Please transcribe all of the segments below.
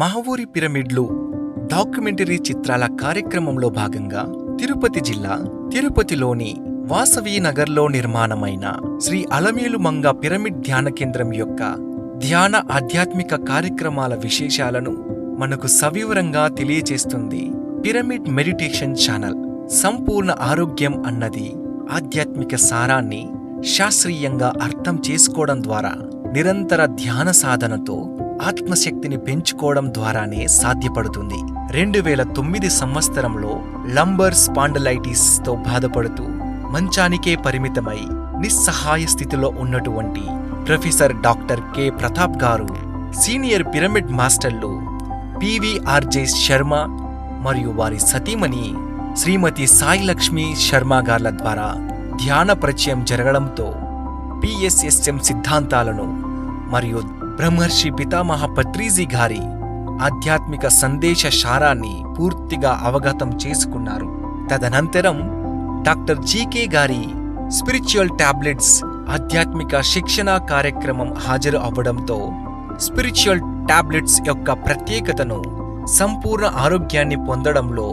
మహవూరి పిరమిడ్లు documentary చిత్రాల కార్యక్రమంలో భాగంగా తిరుపతి జిల్లా తిరుపతిలోని వాసవి నగర్లో నిర్మాణమైన శ్రీ అలమేలు మంగ పిరమిడ్ ధ్యాన కేంద్రం యొక్క ధ్యాన ఆధ్యాత్మిక కార్యక్రమాల విశేషాలను మనకు సవివరంగా తెలియజేస్తుంది పిరమిడ్ మెడిటేషన్ ఛానల్. సంపూర్ణ ఆరోగ్యం అన్నది ఆధ్యాత్మిక సారాన్ని శాస్త్రీయంగా అర్థం చేసుకోవడం ద్వారా నిరంతర ధ్యాన సాధనతో ఆత్మశక్తిని పెంచుకోవడం ద్వారానే సాధ్యపడుతుంది. రెండు వేల తొమ్మిది సంవత్సరంలో లంబర్ స్పాండలైటిస్తో బాధపడుతూ మంచానికే పరిమితమై నిస్సహాయ స్థితిలో ఉన్నటువంటి ప్రొఫెసర్ డాక్టర్ కె. ప్రతాప్ గారు సీనియర్ పిరమిడ్ మాస్టర్లు పివిఆర్జే శర్మ మరియు వారి సతీమణి శ్రీమతి సాయి లక్ష్మి శర్మ గార్ల ద్వారా ధ్యాన పరిచయం జరగడంతో పిఎస్ఎస్ఎం సిద్ధాంతాలను మరియు బ్రహ్మర్షి పితామహ పత్రీజీ గారి ఆధ్యాత్మిక సందేశ సారాన్ని పూర్తిగా అవగతం చేసుకున్నారు. తదనంతరం డాక్టర్ జీకే గారి స్పిరిచువల్ టాబ్లెట్స్ ఆధ్యాత్మిక శిక్షణ కార్యక్రమం హాజరు అవ్వడంతో స్పిరిచువల్ టాబ్లెట్స్ యొక్క ప్రత్యేకతను సంపూర్ణ ఆరోగ్యాన్ని పొందడంలో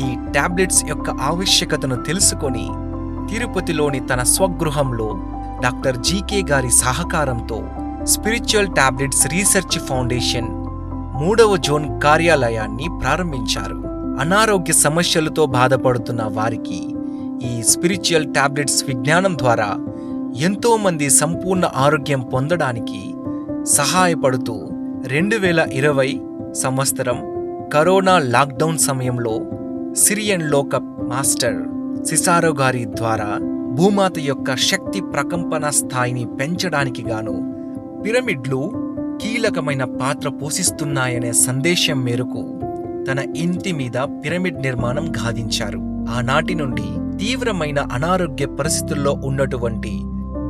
ఈ టాబ్లెట్స్ యొక్క ఆవశ్యకతను తెలుసుకొని తిరుపతిలోని తన స్వగృహంలో డాక్టర్ జీకే గారి సహకారంతో స్పిరిచువల్ టాబ్లెట్స్ రీసెర్చ్ ఫౌండేషన్ మూడవ జోన్ కార్యాలయాన్ని ప్రారంభించారు. అనారోగ్య సమస్యలతో బాధపడుతున్న వారికి ఈ స్పిరిచువల్ టాబ్లెట్స్ విజ్ఞానం ద్వారా ఎంతో మంది సంపూర్ణ ఆరోగ్యం పొందడానికి సహాయపడుతూ రెండు వేల ఇరవై సంవత్సరం కరోనా లాక్డౌన్ సమయంలో సిరియన్ లోకప్ మాస్టర్ సిసారో గారి ద్వారా భూమాత యొక్క శక్తి ప్రకంపన స్థాయిని పెంచడానికి గాను పిరమిడ్లు కీలకమైన పాత్ర పోషిస్తున్నాయనే సందేశం మేరకు తన ఇంటి మీద పిరమిడ్ నిర్మాణం గాదించారు. ఆనాటి నుండి తీవ్రమైన అనారోగ్య పరిస్థితుల్లో ఉన్నటువంటి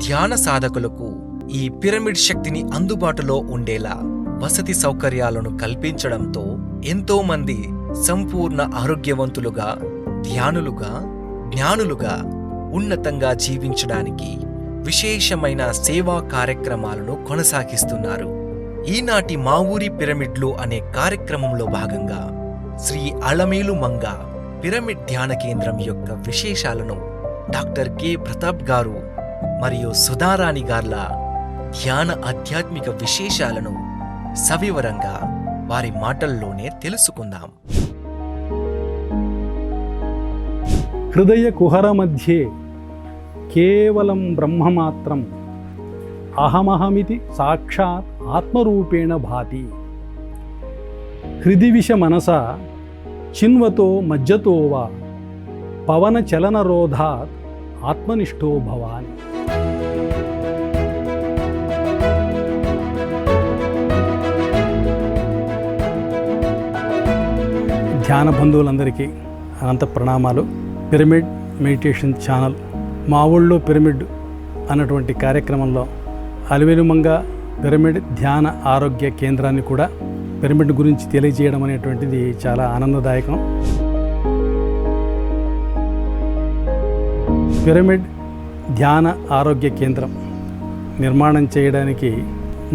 ధ్యాన సాధకులకు ఈ పిరమిడ్ శక్తిని అందుబాటులో ఉండేలా వసతి సౌకర్యాలను కల్పించడంతో ఎంతో మంది సంపూర్ణ ఆరోగ్యవంతులుగా ధ్యానులుగా జ్ఞానులుగా ఉన్నతంగా జీవించడానికి విశేషమైన సేవా కార్యక్రమాలను కొనసాగిస్తున్నారు. ఈనాటి మా ఊరి పిరమిడ్లు అనే కార్యక్రమంలో భాగంగా శ్రీ అలమేలు మంగ పిరమిడ్ ధ్యాన కేంద్రం యొక్క విశేషాలను డాక్టర్ కె. ప్రతాప్ గారు మరియు సుధారాణి గార్ల ధ్యాన ఆధ్యాత్మిక విశేషాలను సవివరంగా వారి మాటల్లోనే తెలుసుకుందాం. హృదయ కుహర మధ్యే కేవలం బ్రహ్మమాత్రం. అహమహమితి సాక్షాత్ ఆత్మరూపేణ భాతి. హృది విష మనస చిన్వతో మజ్జతో వా. పవన చలనరోధాత్ ఆత్మనిష్టో భవాని. ధ్యాన బంధువులందరికీ అనంత ప్రణామాలు. పిరమిడ్ మెడిటేషన్ ఛానల్ మా ఊళ్ళో పిరమిడ్ అన్నటువంటి కార్యక్రమంలో అలివెలుమంగ పిరమిడ్ ధ్యాన ఆరోగ్య కేంద్రాన్ని కూడా పిరమిడ్ గురించి తెలియజేయడం అనేటువంటిది చాలా ఆనందదాయకం. పిరమిడ్ ధ్యాన ఆరోగ్య కేంద్రం నిర్మాణం చేయడానికి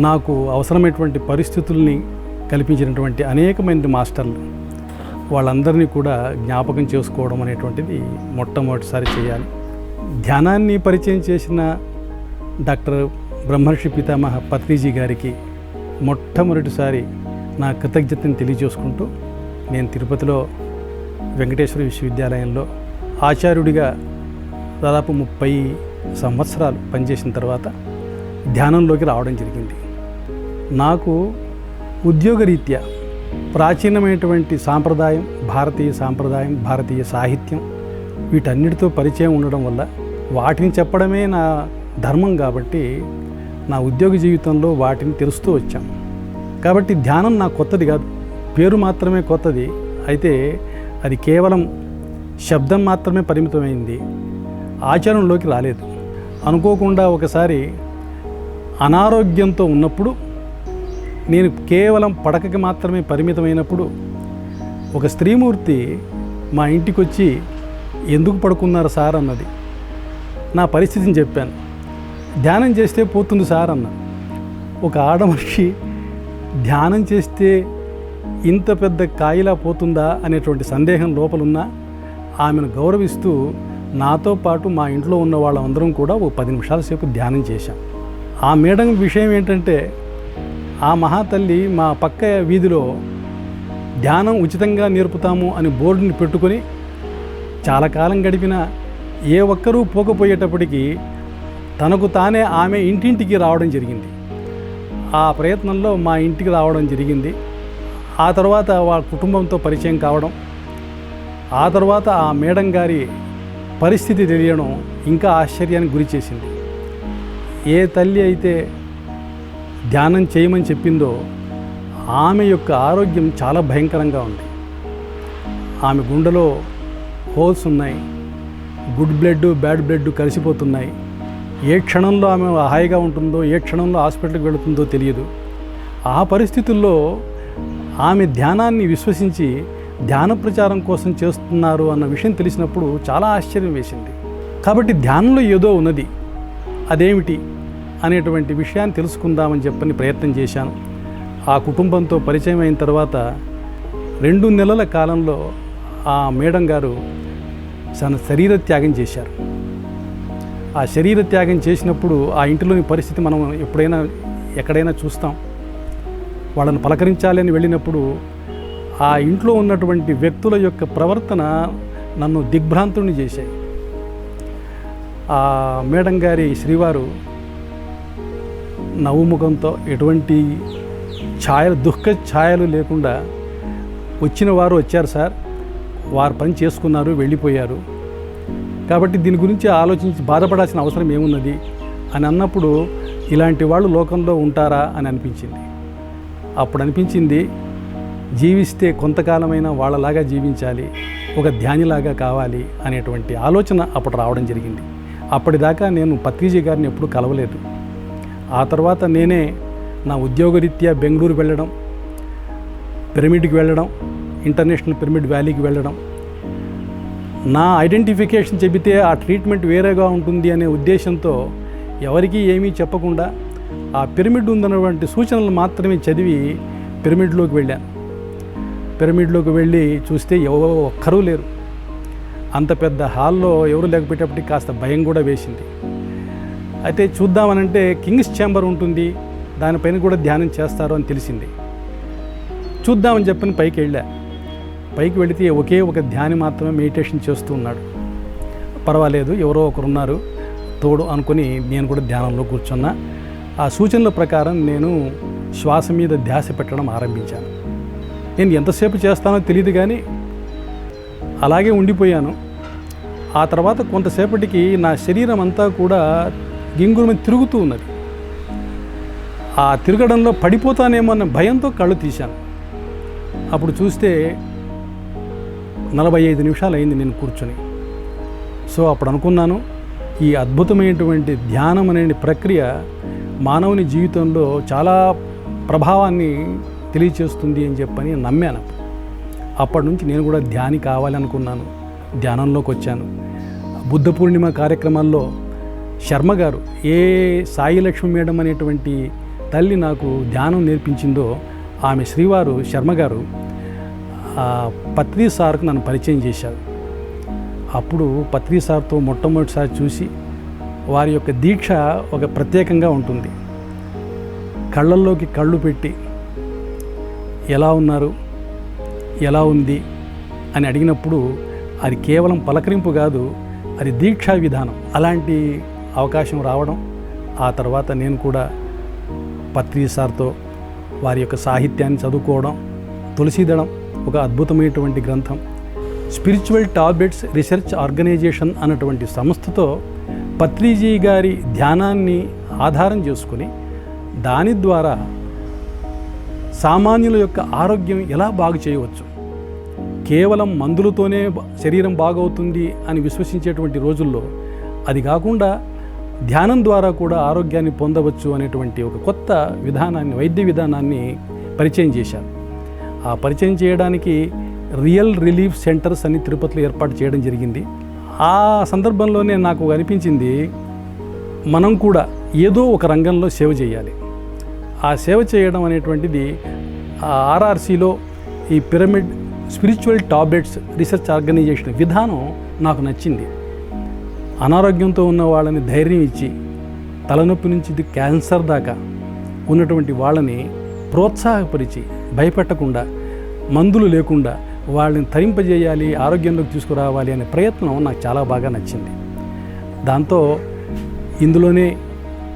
నాకు అవసరమైనటువంటి పరిస్థితుల్ని కల్పించినటువంటి అనేకమంది మాస్టర్లు వాళ్ళందరినీ కూడా జ్ఞాపకం చేసుకోవడం అనేటువంటిది మొట్టమొదటిసారి చేయాలి. ధ్యానాన్ని పరిచయం చేసిన డాక్టర్ బ్రహ్మర్షి పితామహ పత్రిజీ గారికి మొట్టమొదటిసారి నా కృతజ్ఞతని తెలియజేసుకుంటూ నేను తిరుపతిలో వెంకటేశ్వర విశ్వవిద్యాలయంలో ఆచార్యుడిగా దాదాపు ముప్పై సంవత్సరాలు పనిచేసిన తర్వాత ధ్యానంలోకి రావడం జరిగింది. నాకు ఉద్యోగరీత్యా ప్రాచీనమైనటువంటి సాంప్రదాయం భారతీయ సాంప్రదాయం భారతీయ సాహిత్యం వీటన్నిటితో పరిచయం ఉండడం వల్ల వాటిని చెప్పడమే నా ధర్మం కాబట్టి నా ఉద్యోగ జీవితంలో వాటిని తెలుస్తూ వచ్చాను కాబట్టి ధ్యానం నా కొత్తది కాదు. పేరు మాత్రమే కొత్తది. అయితే అది కేవలం శబ్దం మాత్రమే పరిమితమైంది. ఆచరణలోకి రాలేదు. అనుకోకుండా ఒకసారి అనారోగ్యంతో ఉన్నప్పుడు నేను కేవలం పడకకి మాత్రమే పరిమితమైనప్పుడు ఒక స్త్రీమూర్తి మా ఇంటికి వచ్చి ఎందుకు పడుకున్నారు సార్ అన్నది. నా పరిస్థితిని చెప్పాను. ధ్యానం చేస్తే పోతుంది సార్ అన్న ఒక ఆడమనిషి ధ్యానం చేస్తే ఇంత పెద్ద కాయిలా పోతుందా అనేటువంటి సందేహం లోపలున్నా ఆమెను గౌరవిస్తూ నాతో పాటు మా ఇంట్లో ఉన్న వాళ్ళందరం కూడా ఓ పది నిమిషాల సేపు ధ్యానం చేశాం. ఆ మేడం విషయం ఏంటంటే ఆ మహాతల్లి మా పక్క వీధిలో ధ్యానం ఉచితంగా నేర్పుతాము అని బోర్డుని పెట్టుకొని చాలా కాలం గడిపిన ఏ ఒక్కరూ పోకపోయేటప్పటికీ తనకు తానే ఆమె ఇంటింటికి రావడం జరిగింది. ఆ ప్రయత్నంలో మా ఇంటికి రావడం జరిగింది. ఆ తర్వాత వాళ్ళ కుటుంబంతో పరిచయం కావడం ఆ తర్వాత ఆ మేడం గారి పరిస్థితి తెలియడం ఇంకా ఆశ్చర్యానికి గురి చేసింది. ఏ తల్లి అయితే ధ్యానం చేయమని చెప్పిందో ఆమె యొక్క ఆరోగ్యం చాలా భయంకరంగా ఉంది. ఆమె గుండెలో హోల్స్ ఉన్నాయి. గుడ్ బ్లడ్ బ్యాడ్ బ్లడ్ కలిసిపోతున్నాయి. ఏ క్షణంలో ఆమె హాయిగా ఉంటుందో ఏ క్షణంలో హాస్పిటల్కి వెళుతుందో తెలియదు. ఆ పరిస్థితుల్లో ఆమె ధ్యానాన్ని విశ్వసించి ధ్యాన ప్రచారం కోసం చేస్తున్నారు అన్న విషయం తెలిసినప్పుడు చాలా ఆశ్చర్యం వేసింది. కాబట్టి ధ్యానంలో ఏదో ఉన్నది. అదేమిటి అనేటువంటి విషయాన్ని తెలుసుకుందామని చెప్పని ప్రయత్నం చేశాను. ఆ కుటుంబంతో పరిచయం అయిన తర్వాత రెండు నెలల కాలంలో ఆ మేడం గారు తన శరీర త్యాగం చేశారు. ఆ శరీర త్యాగం చేసినప్పుడు ఆ ఇంటిలోని పరిస్థితి మనం ఎప్పుడైనా ఎక్కడైనా చూస్తాం. వాళ్ళని పలకరించాలని వెళ్ళినప్పుడు ఆ ఇంట్లో ఉన్నటువంటి వ్యక్తుల యొక్క ప్రవర్తన నన్ను దిగ్భ్రాంతుని చేశాయి. ఆ మేడం గారి శ్రీవారు నవ్వుముఖంతో ఎటువంటి ఛాయలు దుఃఖ ఛాయలు లేకుండా వచ్చిన వారు వచ్చారు సార్. వారు పని చేసుకున్నారు వెళ్ళిపోయారు. కాబట్టి దీని గురించి ఆలోచించి బాధపడాల్సిన అవసరం ఏమున్నది అని అన్నప్పుడు ఇలాంటి వాళ్ళు లోకంలో ఉంటారా అని అనిపించింది. అప్పుడు అనిపించింది జీవిస్తే కొంతకాలమైనా వాళ్ళలాగా జీవించాలి ఒక ధ్యానిలాగా కావాలి అనేటువంటి ఆలోచన అప్పుడు రావడం జరిగింది. అప్పటిదాకా నేను పత్రిజీ గారిని ఎప్పుడు కలవలేదు. ఆ తర్వాత నేనే నా ఉద్యోగరీత్యా బెంగళూరు వెళ్ళడం పిరమిడ్కి వెళ్ళడం ఇంటర్నేషనల్ పిరమిడ్ వ్యాలీకి వెళ్ళడం. నా ఐడెంటిఫికేషన్ చెబితే ఆ ట్రీట్మెంట్ వేరేగా ఉంటుంది అనే ఉద్దేశంతో ఎవరికీ ఏమీ చెప్పకుండా ఆ పిరమిడ్ ఉందన్నటువంటి సూచనలు మాత్రమే చదివి పిరమిడ్లోకి వెళ్ళాను. పిరమిడ్లోకి వెళ్ళి చూస్తే ఎవరో ఒక్కరూ లేరు. అంత పెద్ద హాల్లో ఎవరు లేకపోయేటప్పటికి కాస్త భయం కూడా వేసింది. అయితే చూద్దామనంటే కింగ్స్ ఛాంబర్ ఉంటుంది దానిపైన కూడా ధ్యానం చేస్తారు అని తెలిసింది. చూద్దామని చెప్పని పైకి వెళ్ళా. పైకి వెళితే ఒకే ఒక ధ్యాని మాత్రమే మెడిటేషన్ చేస్తూ ఉన్నాడు. పర్వాలేదు ఎవరో ఒకరున్నారు తోడు అనుకుని నేను కూడా ధ్యానంలో కూర్చున్నా. ఆ సూచనల ప్రకారం నేను శ్వాస మీద ధ్యాస పెట్టడం ఆరంభించాను. నేను ఎంతసేపు చేస్తానో తెలియదు కానీ అలాగే ఉండిపోయాను. ఆ తర్వాత కొంతసేపటికి నా శరీరం అంతా కూడా గింగురు మీద తిరుగుతూ ఉన్నది. ఆ తిరగడంలో పడిపోతానేమో అన్న భయంతో కళ్ళు తీశాను. అప్పుడు చూస్తే నలభై ఐదు నిమిషాలు అయింది నేను కూర్చొని. సో అప్పుడు అనుకున్నాను ఈ అద్భుతమైనటువంటి ధ్యానం అనే ప్రక్రియ మానవుని జీవితంలో చాలా ప్రభావాన్ని తెలియచేస్తుంది అని చెప్పని నమ్మాను. అప్పటి నుంచి నేను కూడా ధ్యాని కావాలనుకున్నాను ధ్యానంలోకి వచ్చాను. బుద్ధ పూర్ణిమ కార్యక్రమాల్లో శర్మ గారు ఏ సాయి లక్ష్మి మేడం అనేటువంటి తల్లి నాకు ధ్యానం నేర్పించిందో ఆమె శ్రీవారు శర్మ గారు ఆ పత్రి సార్కు నన్ను పరిచయం చేశారు. అప్పుడు పత్రి సార్తో మొట్టమొదటిసారి చూసి వారి యొక్క దీక్ష ఒక ప్రత్యేకంగా ఉంటుంది. కళ్ళల్లోకి కళ్ళు పెట్టి ఎలా ఉన్నారు? ఎలా ఉంది? అని అడిగినప్పుడు అది కేవలం పలకరింపు కాదు అది దీక్షా విధానం. అలాంటి అవకాశం రావడం ఆ తర్వాత నేను కూడా పత్రి సార్తో వారి యొక్క సాహిత్యాన్ని చదువుకోవడం తులసిదడం ఒక అద్భుతమైనటువంటి గ్రంథం. స్పిరిచువల్ టాబ్లెట్స్ రీసెర్చ్ ఆర్గనైజేషన్ అన్నటువంటి సంస్థతో పత్రిజీ గారి ధ్యానాన్ని ఆధారం చేసుకుని దాని ద్వారా సామాన్యుల యొక్క ఆరోగ్యం ఎలా బాగు చేయవచ్చు కేవలం మందులతోనే శరీరం బాగవుతుంది అని విశ్వసించేటువంటి రోజుల్లో అది కాకుండా ధ్యానం ద్వారా కూడా ఆరోగ్యాన్ని పొందవచ్చు అనేటువంటి ఒక కొత్త విధానాన్ని వైద్య విధానాన్ని పరిచయం చేశారు. ఆ పరిచయం చేయడానికి రియల్ రిలీఫ్ సెంటర్స్ అని తిరుపతిలో ఏర్పాటు చేయడం జరిగింది. ఆ సందర్భంలోనే నాకు అనిపించింది మనం కూడా ఏదో ఒక రంగంలో సేవ చేయాలి. ఆ సేవ చేయడం అనేటువంటిది ఆర్ఆర్సీలో ఈ pyramid spiritual tablets research organisation విధానం నాకు నచ్చింది. అనారోగ్యంతో ఉన్న వాళ్ళని ధైర్యం ఇచ్చి తలనొప్పి నుంచి క్యాన్సర్ దాకా ఉన్నటువంటి వాళ్ళని ప్రోత్సాహపరిచి భయపెట్టకుండా మందులు లేకుండా వాళ్ళని తరింపజేయాలి ఆరోగ్యంలోకి తీసుకురావాలి అనే ప్రయత్నం నాకు చాలా బాగా నచ్చింది. దాంతో ఇందులోనే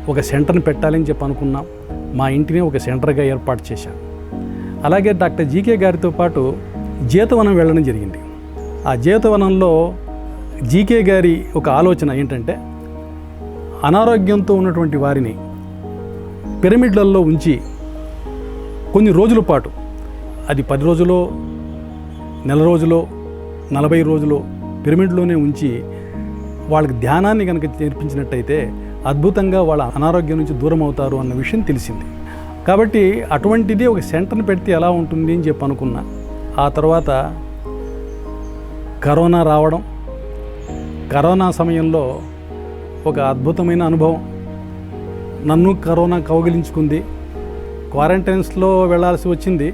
ఒక సెంటర్ని పెట్టాలని చెప్పి అనుకున్నాం. మా ఇంటిని ఒక సెంటర్గా ఏర్పాటు చేశాం. అలాగే డాక్టర్ జీకే గారితో పాటు జీతవనం వెళ్ళడం జరిగింది. ఆ జీతవనంలో జీకే గారి ఒక ఆలోచన ఏంటంటే అనారోగ్యంతో ఉన్నటువంటి వారిని పిరమిడ్లలో ఉంచి కొన్ని రోజుల పాటు అది పది రోజులో నెల రోజులో నలభై రోజులో పిరమిడ్లోనే ఉంచి వాళ్ళకి ధ్యానాన్ని కనుక నేర్పించినట్టయితే అద్భుతంగా వాళ్ళ అనారోగ్యం నుంచి దూరం అవుతారు అన్న విషయం తెలిసింది. కాబట్టి అటువంటిది ఒక సెంటర్ని పెడితే ఎలా ఉంటుంది అని చెప్పి అనుకున్నా. ఆ తర్వాత కరోనా రావడం కరోనా సమయంలో ఒక అద్భుతమైన అనుభవం. నన్ను కరోనా కౌగిలించుకుంది. క్వారంటైన్స్లో వెళ్ళాల్సి వచ్చింది.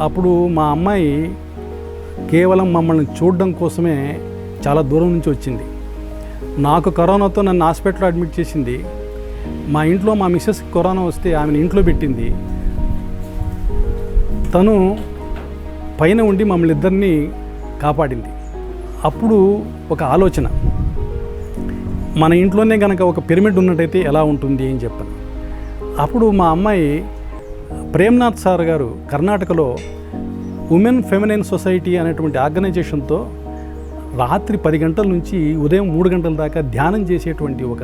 అప్పుడు మా అమ్మాయి కేవలం మమ్మల్ని చూడడం కోసమే చాలా దూరం నుంచి వచ్చింది. నాకు కరోనాతో నన్ను హాస్పిటల్లో అడ్మిట్ చేసింది. మా ఇంట్లో మా మిస్సెస్ కరోనా వస్తే ఆమెను ఇంట్లో పెట్టింది. తను పైన ఉండి మమ్మల్ని ఇద్దరిని కాపాడింది. అప్పుడు ఒక ఆలోచన. మన ఇంట్లోనే కనుక ఒక పిరమిడ్ ఉన్నట్టయితే ఎలా ఉంటుంది అని చెప్పాను. అప్పుడు మా అమ్మాయి ప్రేమ్నాథ్ సార్ గారు కర్ణాటకలో ఉమెన్ ఫెమినైన్ సొసైటీ అనేటువంటి ఆర్గనైజేషన్తో రాత్రి పది గంటల నుంచి ఉదయం మూడు గంటల దాకా ధ్యానం చేసేటువంటి ఒక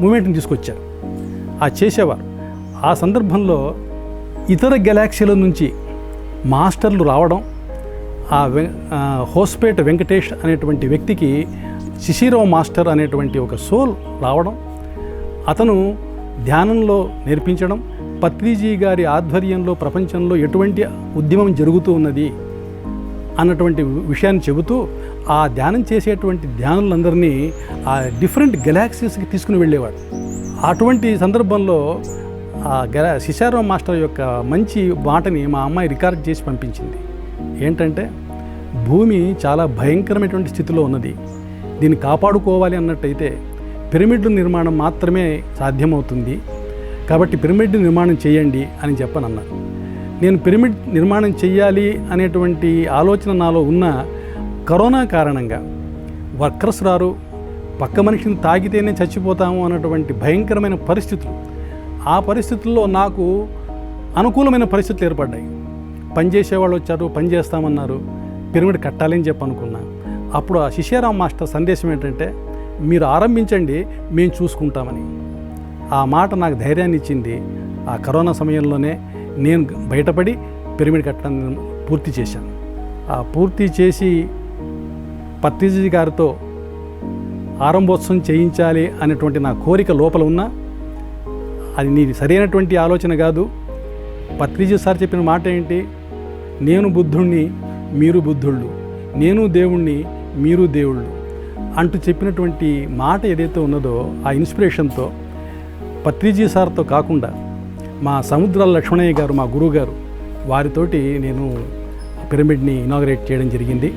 మూమెంట్ని తీసుకొచ్చారు. ఆ చేసేవారు. ఆ సందర్భంలో ఇతర గెలాక్సీల నుంచి మాస్టర్లు రావడం ఆ వె హోస్పేట్ హోస్పేట వెంకటేష్ అనేటువంటి వ్యక్తికి శిశిరావు మాస్టర్ అనేటువంటి ఒక సోల్ రావడం అతను ధ్యానంలో నేర్పించడం పత్రిజీ గారి ఆధ్వర్యంలో ప్రపంచంలో ఎటువంటి ఉద్యమం జరుగుతూ ఉన్నది అన్నటువంటి విషయాన్ని చెబుతూ ఆ ధ్యానం చేసేటువంటి ధ్యానులందరినీ ఆ డిఫరెంట్ గెలాక్సీస్కి తీసుకుని వెళ్ళేవాడు అటువంటి సందర్భంలో ఆ గెలా శిశారాం మాస్టర్ యొక్క మంచి మాటని మా అమ్మాయి రికార్డ్ చేసి పంపించింది. ఏంటంటే భూమి చాలా భయంకరమైనటువంటి స్థితిలో ఉన్నది. దీన్ని కాపాడుకోవాలి అన్నట్టయితే పిరమిడ్ నిర్మాణం మాత్రమే సాధ్యమవుతుంది. కాబట్టి పిరమిడ్ నిర్మాణం చేయండి అని చెప్పనన్నారు. నేను పిరమిడ్ నిర్మాణం చేయాలి అనేటువంటి ఆలోచన నాలో ఉన్న కరోనా కారణంగా వర్కర్స్ రారు పక్క మనిషిని తాగితేనే చచ్చిపోతాము అన్నటువంటి భయంకరమైన పరిస్థితులు. ఆ పరిస్థితుల్లో నాకు అనుకూలమైన పరిస్థితులు ఏర్పడ్డాయి. పనిచేసే వాళ్ళు వచ్చారు పని చేస్తామన్నారు. పిరమిడ్ కట్టాలని చెప్పి అనుకున్నా అప్పుడు ఆ శిష్యారాం మాస్టర్ సందేశం ఏంటంటే మీరు ఆరంభించండి మేము చూసుకుంటామని. ఆ మాట నాకు ధైర్యాన్ని ఇచ్చింది. ఆ కరోనా సమయంలోనే నేను బయటపడి పిరమిడ్ కట్టడం పూర్తి చేశాను. ఆ పూర్తి చేసి పత్రిజీ గారితో ఆరంభోత్సవం చేయించాలి అనేటువంటి నా కోరిక లోపల ఉన్నా అది నీది సరైనటువంటి ఆలోచన కాదు. పత్రిజీ సార్ చెప్పిన మాట ఏంటి? నేను బుద్ధుణ్ణి మీరు బుద్ధుళ్ళు. నేను దేవుణ్ణి మీరు దేవుళ్ళు. అంటూ చెప్పినటువంటి మాట ఏదైతే ఉన్నదో ఆ ఇన్స్పిరేషన్తో పత్రిజీ సార్తో కాకుండా మా సముద్రాల లక్ష్మణయ్య గారు మా గురువు గారు వారితోటి నేను పిరమిడ్ని ఇనాగరేట్ చేయడం జరిగింది.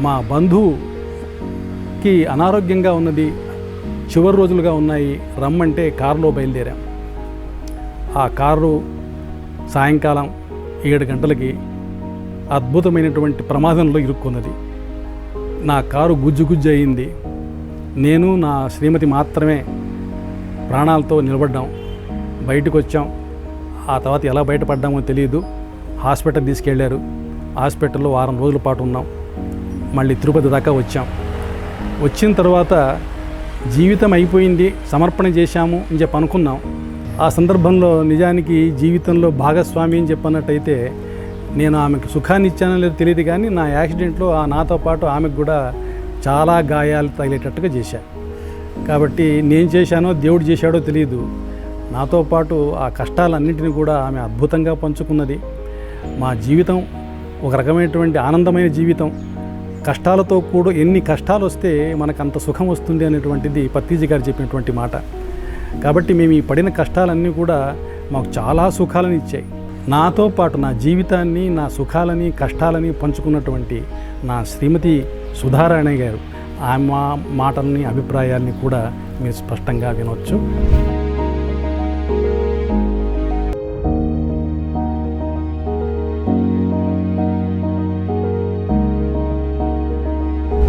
మా బంధువుకి అనారోగ్యంగా ఉన్నది చివరి రోజులుగా ఉన్నాయి రమ్మంటే కారులో బయలుదేరాం. ఆ కారు సాయంకాలం ఏడు గంటలకి అద్భుతమైనటువంటి ప్రమాదంలో ఇరుక్కున్నది. నా కారు గుజ్జు గుజ్జు అయింది. నేను నా శ్రీమతి మాత్రమే ప్రాణాలతో నిలబడ్డాం. బయటకు వచ్చాం ఆ తర్వాత ఎలా బయటపడ్డామో తెలియదు హాస్పిటల్ తీసుకెళ్ళారు. హాస్పిటల్లో వారం రోజుల పాటు ఉన్నాం. మళ్ళీ తిరుపతి దాకా వచ్చాం. వచ్చిన తర్వాత జీవితం అయిపోయింది సమర్పణ చేశాము అని చెప్పి అనుకున్నాం. ఆ సందర్భంలో నిజానికి జీవితంలో భాగస్వామి అని చెప్పన్నట్టయితే నేను ఆమెకు సుఖాన్ని ఇచ్చానో లేదో తెలియదు కానీ నా యాక్సిడెంట్లో ఆ నాతో పాటు ఆమెకు కూడా చాలా గాయాలు తగిలేటట్టుగా చేశాను కాబట్టి నేను చేశానో దేవుడు చేశాడో తెలియదు నాతో పాటు ఆ కష్టాలన్నింటినీ కూడా ఆమె అద్భుతంగా పంచుకున్నది. మా జీవితం ఒక రకమైనటువంటి ఆనందమైన జీవితం. కష్టాలతో కూడా ఎన్ని కష్టాలు వస్తే మనకు అంత సుఖం వస్తుంది అనేటువంటిది పత్రిజీ గారు చెప్పినటువంటి మాట. కాబట్టి మేము ఈ పడిన కష్టాలన్నీ కూడా మాకు చాలా సుఖాలను ఇచ్చాయి. నాతో పాటు నా జీవితాన్ని నా సుఖాలని కష్టాలని పంచుకున్నటువంటి నా శ్రీమతి సుధారాణి గారు. ఆమె మా మాటల్ని అభిప్రాయాల్ని కూడా మీరు స్పష్టంగా వినొచ్చు.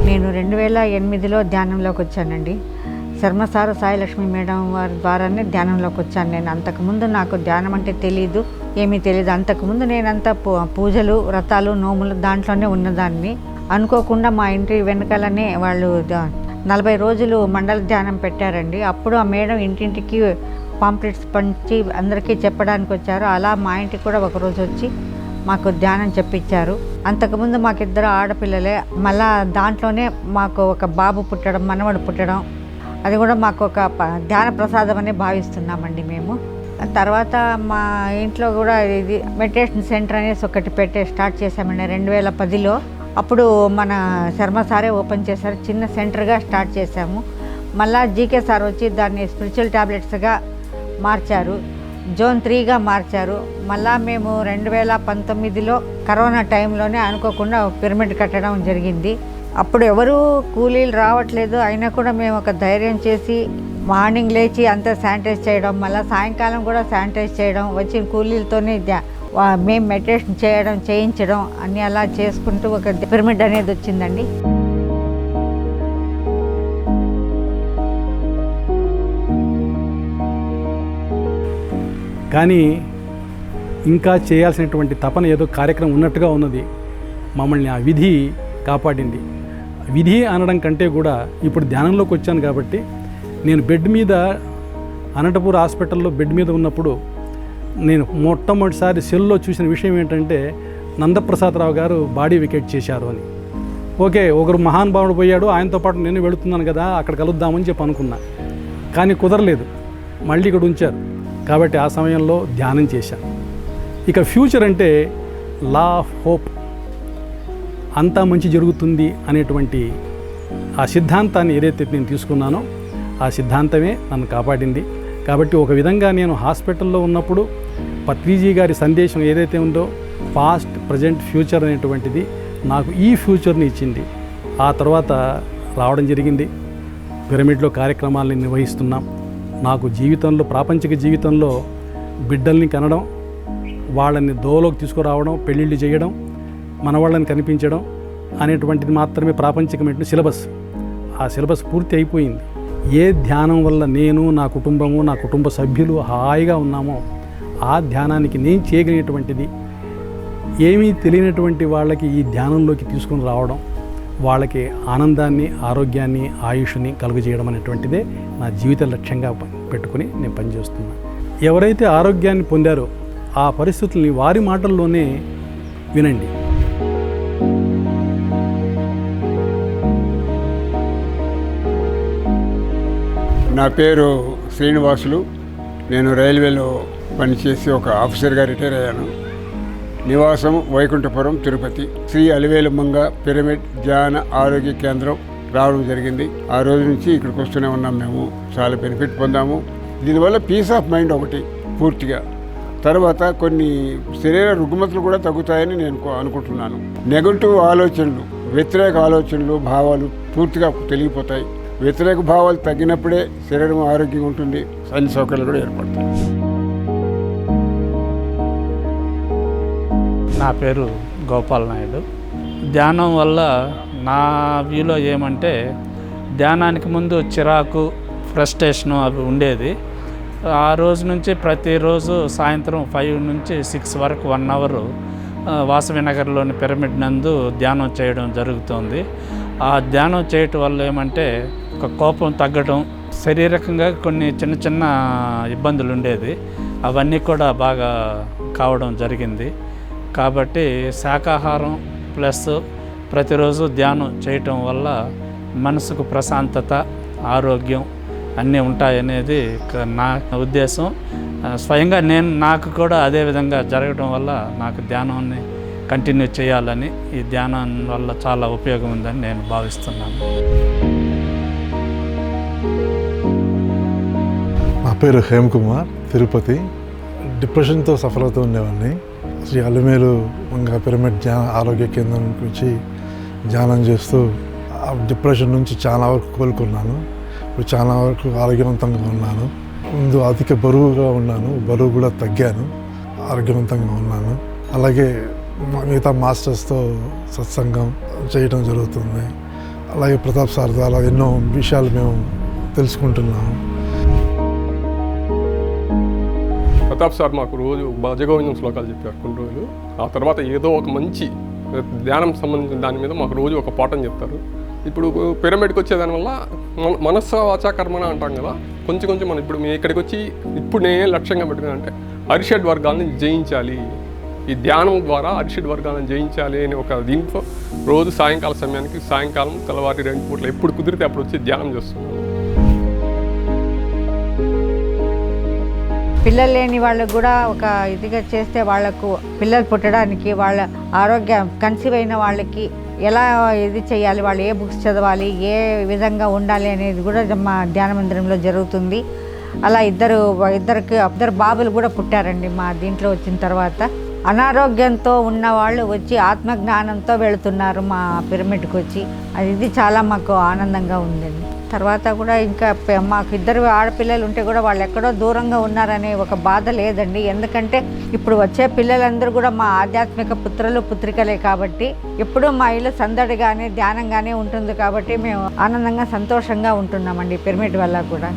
నేను రెండు వేల ఎనిమిదిలో ధ్యానంలోకి వచ్చానండి శర్మసారు సాయిలక్ష్మి మేడం వారి ద్వారానే ధ్యానంలోకి వచ్చాను నేను అంతకుముందు నాకు ధ్యానం అంటే తెలియదు ఏమీ తెలియదు అంతకుముందు నేనంతా పూ- పూజలు వ్రతాలు నోములు దాంట్లోనే ఉన్నదాన్ని. అనుకోకుండా మా ఇంటి వెనకాలనే వాళ్ళు నలభై రోజులు మండల ధ్యానం పెట్టారండి. అప్పుడు ఆ మేడం ఇంటింటికి పాంప్లెట్స్ పంచి అందరికీ చెప్పడానికి వచ్చారు. అలా మా ఇంటికి కూడా ఒకరోజు వచ్చి మాకు ధ్యానం చెప్పించారు. అంతకుముందు మాకిద్దరు ఆడపిల్లలే. మళ్ళా దాంట్లోనే మాకు ఒక బాబు పుట్టడం మనవడు పుట్టడం అది కూడా మాకు ఒక ధ్యాన ప్రసాదం అని భావిస్తున్నామండి మేము. తర్వాత మా ఇంట్లో కూడా ఇది మెడిటేషన్ సెంటర్ అనేసి ఒకటి పెట్టే స్టార్ట్ చేశామండి రెండు వేల పదిలో. అప్పుడు మన శర్మ సారే ఓపెన్ చేశారు చిన్న సెంటర్గా స్టార్ట్ చేశాము. మళ్ళా జీకే సార్ వచ్చి దాన్ని స్పిరిచువల్ టాబ్లెట్స్గా మార్చారు జోన్ త్రీగా మార్చారు. మళ్ళా మేము రెండు వేల పంతొమ్మిదిలో కరోనా టైంలోనే అనుకోకుండా పిరమిడ్ కట్టడం జరిగింది. అప్పుడు ఎవరూ కూలీలు రావట్లేదు. అయినా కూడా మేము ఒక ధైర్యం చేసి మార్నింగ్ లేచి అంతా శానిటైజ్ చేయడం మళ్ళీ సాయంకాలం కూడా శానిటైజ్ చేయడం వచ్చిన కూలీలతోనే మేము మెడిటేషన్ చేయడం చేయించడం అన్నీ అలా చేసుకుంటూ ఒక పిరమిడ్ అనేది వచ్చిందండి. కానీ ఇంకా చేయాల్సినటువంటి తపన ఏదో కార్యక్రమం ఉన్నట్టుగా ఉన్నది. మమ్మల్ని ఆ విధి కాపాడింది. విధి అనడం కంటే కూడా ఇప్పుడు ధ్యానంలోకి వచ్చాను కాబట్టి నేను బెడ్ మీద అనంతపూర్ హాస్పిటల్లో బెడ్ మీద ఉన్నప్పుడు నేను మొట్టమొదటిసారి సెల్లో చూసిన విషయం ఏంటంటే నందప్రసాదరావు గారు బాడీ వికెట్ చేశారు అని. ఓకే ఒకరు మహానుభావుడు పోయాడు ఆయనతో పాటు నేను వెళుతున్నాను కదా అక్కడ కలుద్దామని చెప్పి అనుకున్నా. కానీ కుదరలేదు. మళ్ళీ ఇక్కడ ఉంచారు. కాబట్టి ఆ సమయంలో ధ్యానం చేశాను. ఇక ఫ్యూచర్ అంటే లా ఆఫ్ హోప్. అంతా మంచి జరుగుతుంది అనేటువంటి ఆ సిద్ధాంతాన్ని ఏదైతే నేను తీసుకున్నానో ఆ సిద్ధాంతమే నన్ను కాపాడింది. కాబట్టి ఒక విధంగా నేను హాస్పిటల్లో ఉన్నప్పుడు పత్రిజీ గారి సందేశం ఏదైతే ఉందో పాస్ట్ ప్రజెంట్ ఫ్యూచర్ అనేటువంటిది నాకు ఈ ఫ్యూచర్ని ఇచ్చింది. ఆ తర్వాత రావడం జరిగింది. పిరమిడ్లో కార్యక్రమాలను నిర్వహిస్తున్నాం. నాకు జీవితంలో ప్రాపంచిక జీవితంలో బిడ్డల్ని కనడం వాళ్ళని దోలోకి తీసుకురావడం పెళ్ళిళ్ళు చేయడం మన వాళ్ళని కనిపించడం అనేటువంటిది మాత్రమే ప్రాపంచికమైన సిలబస్. ఆ సిలబస్ పూర్తి అయిపోయింది. ఏ ధ్యానం వల్ల నేను నా కుటుంబము నా కుటుంబ సభ్యులు హాయిగా ఉన్నామో ఆ ధ్యానానికి నేను చేయగలిగినటువంటిది ఏమీ తెలియనటువంటి వాళ్ళకి ఈ ధ్యానంలోకి తీసుకుని రావడం వాళ్ళకి ఆనందాన్ని ఆరోగ్యాన్ని ఆయుష్ని కలుగజేయడం అనేటువంటిదే నా జీవిత లక్ష్యంగా పెట్టుకుని నేను పనిచేస్తున్నాను ఎవరైతే ఆరోగ్యాన్ని పొందారో ఆ పరిస్థితుల్ని వారి మాటల్లోనే వినండి. నా పేరు శ్రీనివాసులు. నేను రైల్వేలో పనిచేసి ఒక ఆఫీసర్గా రిటైర్ అయ్యాను. నివాసం వైకుంఠపురం తిరుపతి. శ్రీ అలివేలుమంగ పిరమిడ్ ధ్యాన ఆరోగ్య కేంద్రం రావడం జరిగింది. ఆ రోజు నుంచి ఇక్కడికి వస్తూనే ఉన్నాం మేము. చాలా బెనిఫిట్ పొందాము. దీనివల్ల పీస్ ఆఫ్ మైండ్ ఒకటి పూర్తిగా. తర్వాత కొన్ని శరీర రుగ్మతలు కూడా తగ్గుతాయని నేను కో- అనుకుంటున్నాను. నెగటివ్ ఆలోచనలు వ్యతిరేక ఆలోచనలు భావాలు పూర్తిగా తెలిగిపోతాయి. వ్యతిరేక భావాలు తగ్గినప్పుడే శరీరం ఆరోగ్యంగా ఉంటుంది అన్ని సౌకర్యాలు కూడా ఏర్పడతాయి. నా పేరు గోపాల్ నాయుడు. ధ్యానం వల్ల నా వ్యూలో ఏమంటే ధ్యానానికి ముందు చిరాకు ఫ్రస్ట్రేషను అవి ఉండేది. ఆ రోజు నుంచి ప్రతిరోజు సాయంత్రం ఫైవ్ నుంచి సిక్స్ వరకు వన్ అవరు వాసవి నగర్లోని పిరమిడ్ నందు ధ్యానం చేయడం జరుగుతుంది. ఆ ధ్యానం చేయటం వల్ల ఏమంటే ఒక కోపం తగ్గడం శారీరకంగా కొన్ని చిన్న చిన్న ఇబ్బందులు ఉండేది. అవన్నీ కూడా బాగా కావడం జరిగింది. కాబట్టి శాకాహారం ప్లస్ ప్రతిరోజు ధ్యానం చేయటం వల్ల మనసుకు ప్రశాంతత ఆరోగ్యం అన్నీ ఉంటాయనేది క- నా ఉద్దేశం. స్వయంగా నేను నాకు కూడా అదే విధంగా జరగడం వల్ల నాకు ధ్యానాన్ని కంటిన్యూ చేయాలని ఈ ధ్యానం వల్ల చాలా ఉపయోగం ఉందని నేను భావిస్తున్నాను. నా పేరు హేమ్ కుమార్ తిరుపతి. డిప్రెషన్తో సఫర్ అవుతూ ఉండేవాడిని. శ్రీ అలిమేలు మంగ పిరమిడ్ ధ్యాన ఆరోగ్య కేంద్రం నుంచి ధ్యానం చేస్తూ డిప్రెషన్ నుంచి చాలా వరకు కోలుకున్నాను. ఇప్పుడు చాలా వరకు ఆరోగ్యవంతంగా ఉన్నాను. ముందు అధిక బరువుగా ఉన్నాను. బరువు కూడా తగ్గాను. ఆరోగ్యవంతంగా ఉన్నాను. అలాగే మిగతా మాస్టర్స్తో సత్సంగం చేయడం జరుగుతుంది. అలాగే ప్రతాప్ సార్ ద్వారా ఎన్నో విషయాలు మేము తెలుసుకుంటున్నాము. ప్రతాప్ సార్ మాకు రోజు భజగోవిందం శ్లోకాలు చెప్పారు కొన్ని రోజులు. ఆ తర్వాత ఏదో ఒక మంచి ధ్యానం సంబంధించిన దాని మీద మాకు రోజు ఒక పాఠం చెప్తారు. ఇప్పుడు పిరమిడ్కి వచ్చేదానివల్ల మన మనస్సు వాచా కర్మణ అంటాం కదా కొంచెం కొంచెం మనం ఇప్పుడు మేము ఇక్కడికి వచ్చి ఇప్పుడు నేనే లక్ష్యంగా పెట్టుకున్నా అంటే అరిషడ్ వర్గాలను జయించాలి. ఈ ధ్యానం ద్వారా అరిషడ్ వర్గాలను జయించాలి అనే ఒక దీంట్లో రోజు సాయంకాల సమయానికి సాయంకాలం తెల్లవారి రెండు పూట్ల ఎప్పుడు కుదిరితే అప్పుడు వచ్చి ధ్యానం చేస్తున్నాను పిల్లలు లేని వాళ్ళకు కూడా ఒక ఇదిగా చేస్తే వాళ్ళకు పిల్లలు పుట్టడానికి వాళ్ళ ఆరోగ్యం కన్సీవ్ అయిన వాళ్ళకి ఎలా ఇది చేయాలి వాళ్ళు ఏ బుక్స్ చదవాలి ఏ విధంగా ఉండాలి అనేది కూడా మా ధ్యాన మందిరంలో జరుగుతుంది. అలా ఇద్దరు ఇద్దరికి ఇద్దరు బాబులు కూడా పుట్టారండి మా దీంట్లో వచ్చిన తర్వాత. అనారోగ్యంతో ఉన్న వాళ్ళు వచ్చి ఆత్మజ్ఞానంతో వెళుతున్నారు మా పిరమిడ్కి వచ్చి. అది ఇది చాలా మాకు ఆనందంగా ఉందండి. తర్వాత కూడా ఇంకా మాకు ఇద్దరు ఆడపిల్లలు ఉంటే కూడా వాళ్ళు ఎక్కడో దూరంగా ఉన్నారనే ఒక బాధ లేదండి. ఎందుకంటే ఇప్పుడు వచ్చే పిల్లలందరూ కూడా మా ఆధ్యాత్మిక పుత్రులు పుత్రికలే కాబట్టి ఎప్పుడూ మా ఇల్లు సందడిగానే ధ్యానంగానే ఉంటుంది కాబట్టి మేము ఆనందంగా సంతోషంగా ఉంటున్నామండి పిరమిడ్ వల్ల కూడా.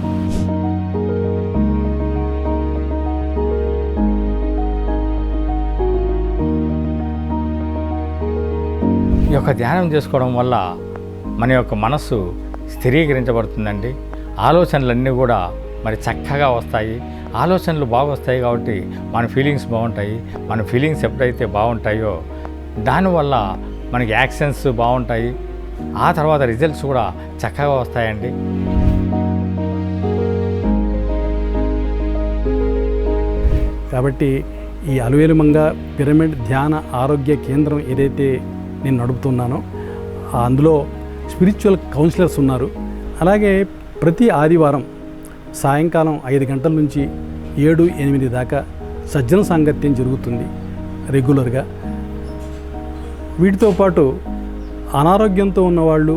ఈ యొక్క ధ్యానం చేసుకోవడం వల్ల మన యొక్క మనసు స్థిరీకరించబడుతుందండి. ఆలోచనలన్నీ కూడా మరి చక్కగా వస్తాయి. ఆలోచనలు బాగా వస్తాయి కాబట్టి మన ఫీలింగ్స్ బాగుంటాయి. మన ఫీలింగ్స్ ఎప్పుడైతే బాగుంటాయో దానివల్ల మనకి యాక్షన్స్ బాగుంటాయి. ఆ తర్వాత రిజల్ట్స్ కూడా చక్కగా వస్తాయండి. కాబట్టి ఈ అలువేలుమంగ పిరమిడ్ ధ్యాన ఆరోగ్య కేంద్రం ఏదైతే నేను నడుపుతున్నానో అందులో స్పిరిచువల్ కౌన్సిలర్స్ ఉన్నారు. అలాగే ప్రతి ఆదివారం సాయంకాలం ఐదు గంటల నుంచి ఏడు ఎనిమిది దాకా సజ్జన సాంగత్యం జరుగుతుంది రెగ్యులర్గా. వీటితో పాటు అనారోగ్యంతో ఉన్నవాళ్ళు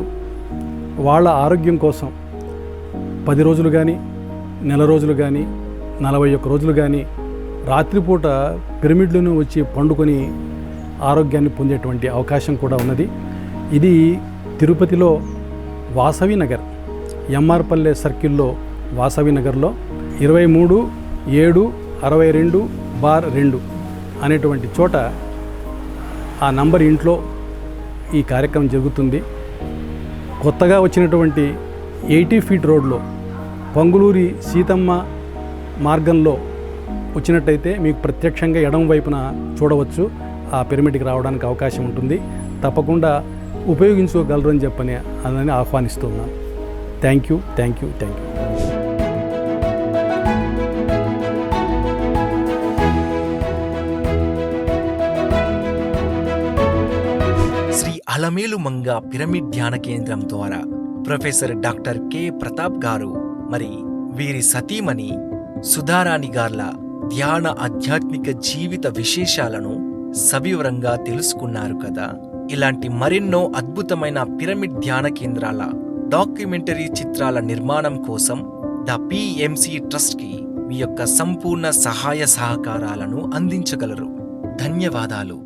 వాళ్ళ ఆరోగ్యం కోసం పది రోజులు కానీ నెల రోజులు కానీ నలభై ఒక్క రోజులు కానీ రాత్రిపూట పిరమిడ్లను వచ్చి పండుకొని ఆరోగ్యాన్ని పొందేటువంటి అవకాశం కూడా ఉన్నది. ఇది తిరుపతిలో వాసవి నగర్ ఎంఆర్పల్లె సర్కిల్లో వాసవి నగర్లో ఇరవై మూడు ఏడు అరవై రెండు బార్ రెండు అనేటువంటి చోట ఆ నంబర్ ఇంట్లో ఈ కార్యక్రమం జరుగుతుంది. కొత్తగా వచ్చినటువంటి ఎయిటీ ఫీట్ రోడ్లో పొంగులూరి సీతమ్మ మార్గంలో వచ్చినట్టయితే మీకు ప్రత్యక్షంగా ఎడం వైపున చూడవచ్చు. ఆ పిరమిడ్కి రావడానికి అవకాశం ఉంటుంది. తప్పకుండా ఉపయోగించుకోగలరని చెప్పని అని ఆహ్వానిస్తున్నాను thank you thank you thank you Shri Alamelu Manga pyramid ధ్యాన కేంద్రం ద్వారా ప్రొఫెసర్ డాక్టర్ కె ప్రతాప్ గారు మరి వీరి సతీమణి సుధారాణి గార్ల ధ్యాన ఆధ్యాత్మిక జీవిత విశేషాలను సవివరంగా తెలుసుకున్నారు కదా. ఇలాంటి మరెన్నో అద్భుతమైన పిరమిడ్ ధ్యాన కేంద్రాల డాక్యుమెంటరీ చిత్రాల నిర్మాణం కోసం ద పిఎంసి ట్రస్ట్కి మీ యొక్క సంపూర్ణ సహాయ సహకారాలను అందించగలరు. ధన్యవాదాలు.